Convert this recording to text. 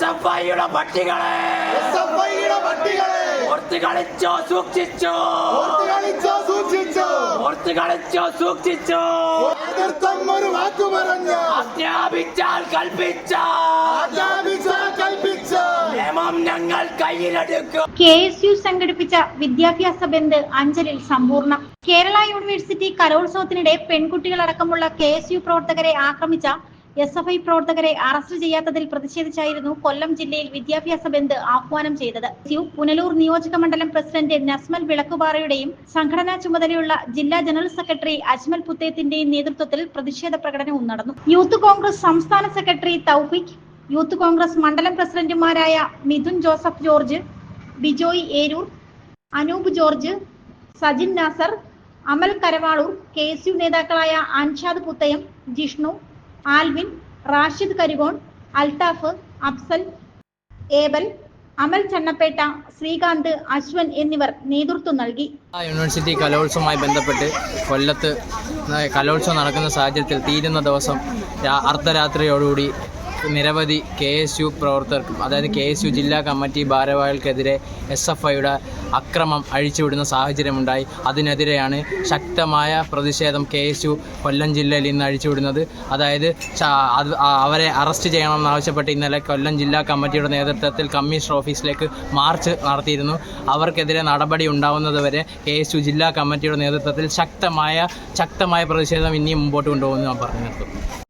S F ഐയുടെ പട്ടികളെ. എസ്എഫ്ഐയുടെ പട്ടികളെ. ഓർത്ത് കളിച്ചോ സൂക്ഷിച്ചോ. ഓർത്ത് കളിച്ചോ സൂക്ഷിച്ചോ. ഓർത്ത് കളിച്ചോ സൂക്ഷിച്ചോ. എതിർത്തം ഒരു വാക്കു പറഞ്ഞ. ആജ്ഞാപിച്ചാൽ കൽപ്പിച്ച ആജ്ഞാപിച്ച കൽപ്പിച്ച നിയമം ഞങ്ങൾ കയ്യിലെടുക്കും. കെ എസ് യു സംഘടിപ്പിച്ച വിദ്യാഭ്യാസ ബന്ദ് അഞ്ചലിൽ സമ്പൂർണം. കേരള യൂണിവേഴ്സിറ്റി കലോത്സവത്തിനിടെ പെൺകുട്ടികളടക്കമുള്ള കെ എസ് യു പ്രവർത്തകരെ ആക്രമിച്ച എസ് എഫ് ഐ പ്രവർത്തകരെ അറസ്റ്റ് ചെയ്യാത്തതിൽ പ്രതിഷേധിച്ചായിരുന്നു കൊല്ലം ജില്ലയിൽ വിദ്യാഭ്യാസ ബന്ദ് ആഹ്വാനം ചെയ്തത്. പുനലൂർ നിയോജക മണ്ഡലം പ്രസിഡന്റ് നസ്മൽ വിളക്കുപാറയുടെയും സംഘടനാ ചുമതലയുള്ള ജില്ലാ ജനറൽ സെക്രട്ടറി അജ്മൽ പുത്തേത്തിന്റെയും നേതൃത്വത്തിൽ പ്രതിഷേധ പ്രകടനവും നടന്നു. യൂത്ത് കോൺഗ്രസ് സംസ്ഥാന സെക്രട്ടറി തൗഫിക് യൂത്ത് കോൺഗ്രസ് മണ്ഡലം പ്രസിഡന്റുമാരായ Mithun Joseph George Bijoy Eroor Anoop George Sajin Nasar Amal Karavaloor K S U നേതാക്കളായ അൻഷാദ് പുത്തയം ജിഷ്ണു ആൽവിൻ റാഷിദ് കരികോൺ അൽത്താഫ് അഫ്സൽ ഏബൽ അമൽ ചന്നപ്പേട്ട ശ്രീകാന്ത് അശ്വൻ എന്നിവർ നേതൃത്വം നൽകി. യൂണിവേഴ്സിറ്റി കലോത്സവമായി ബന്ധപ്പെട്ട് കൊല്ലത്ത് കലോത്സവം നടക്കുന്ന സാഹചര്യത്തിൽ തീരുന്ന ദിവസം അർദ്ധരാത്രിയോടുകൂടി നിരവധി കെ എസ് യു പ്രവർത്തകർക്കും അതായത് കെ എസ് യു ജില്ലാ കമ്മിറ്റി ഭാരവാഹികൾക്കെതിരെ എസ് എഫ് ഐയുടെ അക്രമം അഴിച്ചുവിടുന്ന സാഹചര്യമുണ്ടായി. അതിനെതിരെയാണ് ശക്തമായ പ്രതിഷേധം കെ എസ് യു കൊല്ലം ജില്ലയിൽ ഇന്ന് അഴിച്ചുവിടുന്നത്. അതായത് അവരെ അറസ്റ്റ് ചെയ്യണമെന്നാവശ്യപ്പെട്ട് ഇന്നലെ കൊല്ലം ജില്ലാ കമ്മിറ്റിയുടെ നേതൃത്വത്തിൽ കമ്മീഷണർ ഓഫീസിലേക്ക് മാർച്ച് നടത്തിയിരുന്നു. അവർക്കെതിരെ നടപടി ഉണ്ടാവുന്നതുവരെ കെ എസ് യു ജില്ലാ കമ്മിറ്റിയുടെ നേതൃത്വത്തിൽ ശക്തമായ ശക്തമായ പ്രതിഷേധം ഇനിയും മുമ്പോട്ട് കൊണ്ടുപോകുമെന്ന് ഞാൻ പറഞ്ഞു